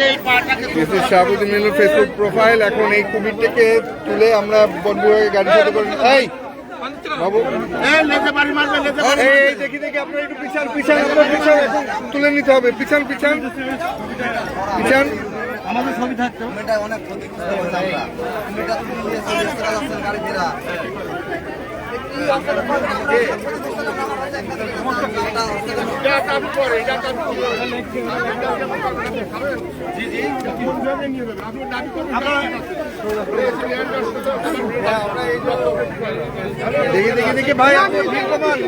Mrs Shahabuddin Facebook profile এখন এই কুমিরটাকে তুলে আমরা বন গাড়ি সাথে করে এই বাবু। এই দেখি দেখি আপনার একটু পিছান পিছান আপনার পিছান। এখন তুলে নিতে হবে পিছান পিছান। পিছান। এটা অনেক ক্ষতিগ্রস্ত হয়েছে আমরা এটা তুলে নিয়ে চলে এসে রাস্তার গাড়ি ঘেরা দেখি দেখি দেখি ভাই আপনি ভিড় কমান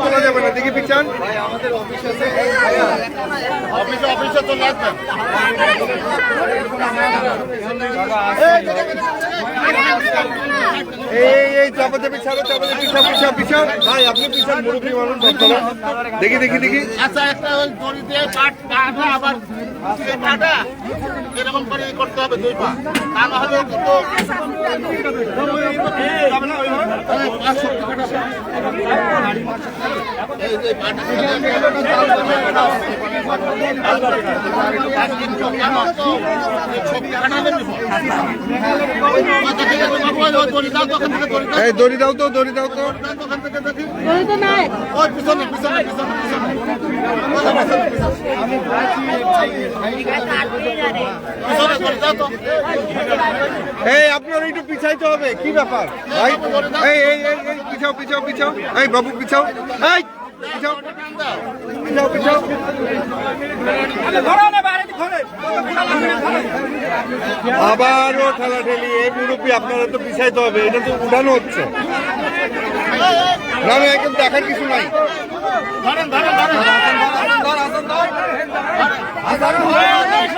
তোলা যাবে না। দেখি পিছান। এই এই চাপি পিছা পিছা পিছা ভাই আপনি পিছান মুরব্বী মানুষ ভক্তরা দেখি দেখি দেখি। আচ্ছা একটা ওই দড়ি দিয়ে পাট কাটা আবার এই পাটা এরকম করে করতে হবে দুই পা। তা না হলে কিন্তু এই যে এই, দড়ি দাও তো, দড়ি দাও তো। এই, আপনার একটু পিছাইতে হবে, কি ব্যাপার? এই, পিছাও পিছাও পিছাও। এই, বাবু, পিছাও। এই আবারও ঠেলা ঠেলি এই মুরব্বী আপনারা তো পিছাইতে হবে এটা তো উঠানো হচ্ছে না না একদম দেখার কিছু নাই ধরেন ধরেন ধরেন মন্দিরের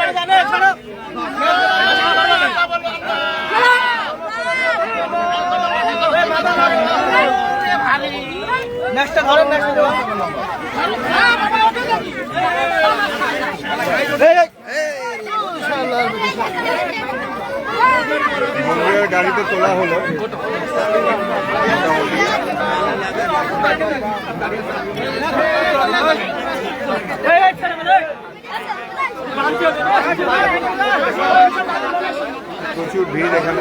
গাড়িতে তোলা হলো। প্রচুর ভিড় এখানে।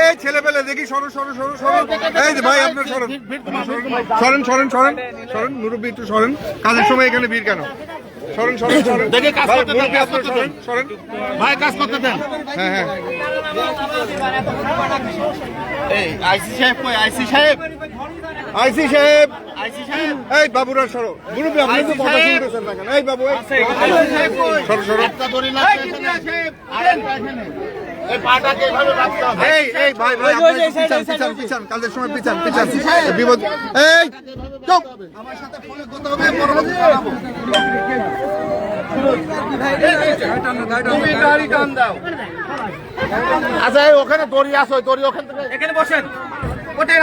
এই ছেলে পেলে দেখি সরো সরো সরো সরো। এই যে ভাই আপনার সরেন সরেন সরেন সরেন। সরেন মুরব্বী একটু সরেন। কাজের সময় এখানে ভিড় কেন? সরেন সরেন সরেন। দেখি কাজ ভাই, করতে দেন, কাজ করতে সরেন সরেন। ভাই কাজ করতে দেন। হ্যাঁ হ্যাঁ। এই আইসি সাহেব কই? আইসি সাহেব? আইসি সাহেব। আইসি এই বাবুরা সরো। মুরব্বী আপনি তো কথা শুনতেছেন না এই বাবু সরো সরো। একটা দড়ি লাগবে এখানে। আর একটা এখানে। এই পাটাকে এভাবে রাখতে হবে। এই এই ভাই ভাই পিছান পিছান পিছান কাজের সময় পিছান পিছান। বিপদ এই চুপ। আমার সাথে ফোনে কথা হবে পরবর্তী জানাব তুমি গাড়ি টান দাও। আচ্ছা ওখানে দড়ি আছে ওই দড়ি ওখান থেকে এখানে বসেন। ওটাই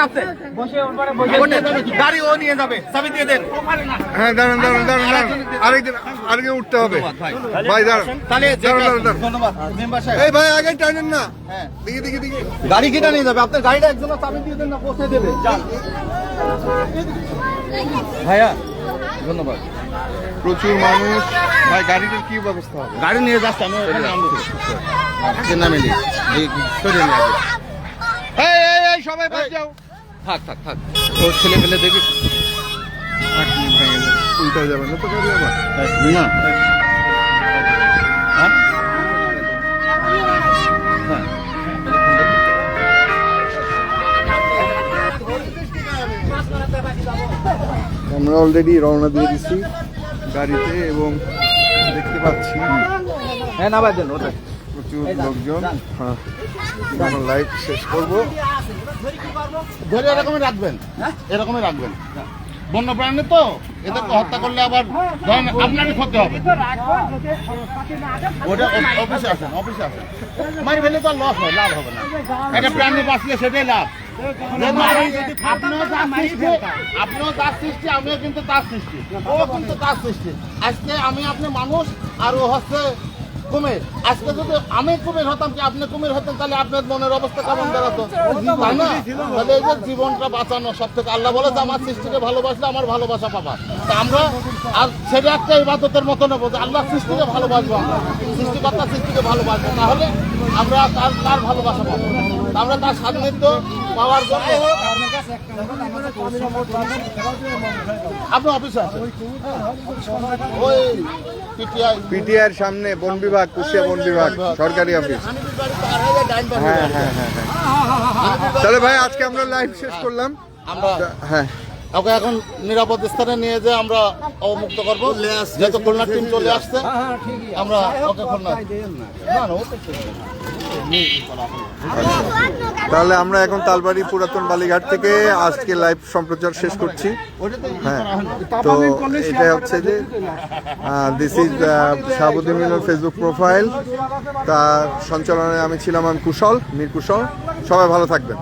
ওটা গাড়ি ও নিয়ে যাবে। চাবি দিয়ে দেন। হ্যাঁ দাঁড়ান দাঁড়ান দাঁড়ান দাঁড়ান। আরেকদিন আরেকদিন উঠতে হবে। ভাই। দাঁড়ান। তাহলে দাঁড়ান দাঁড়ান ধন্যবাদ মেম্বার সাহেব। এই ভাই আগে টানেন না। হ্যাঁ। দেখি দেখি দেখি গাড়ি কেটে নিয়ে যাবে। আপনার গাড়িটা একজন চাবি দিয়ে দেন না পৌঁছে দেবে। ভাইয়া ধন্যবাদ। প্রচুর মানুষ। ভাই গাড়িটার কি ব্যবস্থা হবে? গাড়ি নিয়ে যাচ্ছে আমি ওখানে নামবো। নামে নি সরিয়ে নিয়ে আসবে এই এই এই সবাই বাদ যাও। থাক থাক থাক। ও ছেলে ফেলে দেখবি। উল্টা যাবে না তো গাড়ি আবার। না হ্যাঁ? হ্যাঁ। আমরা অলরেডি রওনা দিয়ে দিচ্ছি গাড়িতে এবং দেখতে পাচ্ছি। হ্যাঁ না বাদ দেন ওটা প্রচুর লোকজন হ্যাঁ। এখন লাইভ শেষ করব। ধরে এরকমই রাখবেন। এরকমই রাখবেন। বন্য প্রাণী তো এদেরকে হত্যা করলে আবার ধরেন আপনারই ক্ষতি হবে। ওটা অফিসে আসেন অফিসে আসেন। মারি ফেলে তো লস হয় লাভ হবে না। একটা প্রাণী বাঁচলে সেটাই লাভ। আপনিও তার সৃষ্টি আমিও কিন্তু তার সৃষ্টি। ও কিন্তু তার সৃষ্টি। আজকে আমি আপনি মানুষ আর ও হচ্ছে কুমির। আজকে যদি আমি কুমির হতাম কি আপনি কুমির হতেন তাহলে আপনার মনের অবস্থা কেমন দাঁড়াতো তাই না? তাহলে এই যে জীবনটা বাঁচানো সব থেকে আল্লাহ বলে যে আমার সৃষ্টিকে ভালোবাসলে আমার ভালোবাসা পাবা। তা আমরা আর সেটা একটা ইবাদতের মতো নেব যে আল্লাহ সৃষ্টিকে ভালোবাসবো আমরা। সৃষ্টিকর্তা সৃষ্টিকে ভালোবাসবো তাহলে আমরা তার তার ভালোবাসা পাবো। আমরা তার সান্নিধ্য পাওয়ার জন্য আপনি অফিসে আছেন ওই পিটিআই পিটিআর সামনে বন বিভাগ কুষ্টিয়া বন বিভাগ সরকারি অফিস হ্যাঁ হ্যাঁ হ্যাঁ হ্যাঁ। তাহলে ভাই আজকে আমরা লাইভ শেষ করলাম। আমরা হ্যাঁ। ওকে এখন নিরাপদ স্থানে নিয়ে যে আমরা অবমুক্ত করব। যেহেতু খুলনার টিম চলে আসছে আমরা ওকে খুলনা না। না। তাহলে আমরা এখন তালবাড়ি পুরাতন বালিঘাট থেকে আজকে লাইভ সম্প্রচার শেষ করছি। হ্যাঁ তো এটা হচ্ছে যে this is Shahabuddin Milon Facebook profile তার সঞ্চালনে আমি ছিলাম আমি কুশল, মীর কুশল। সবাই ভালো থাকবেন।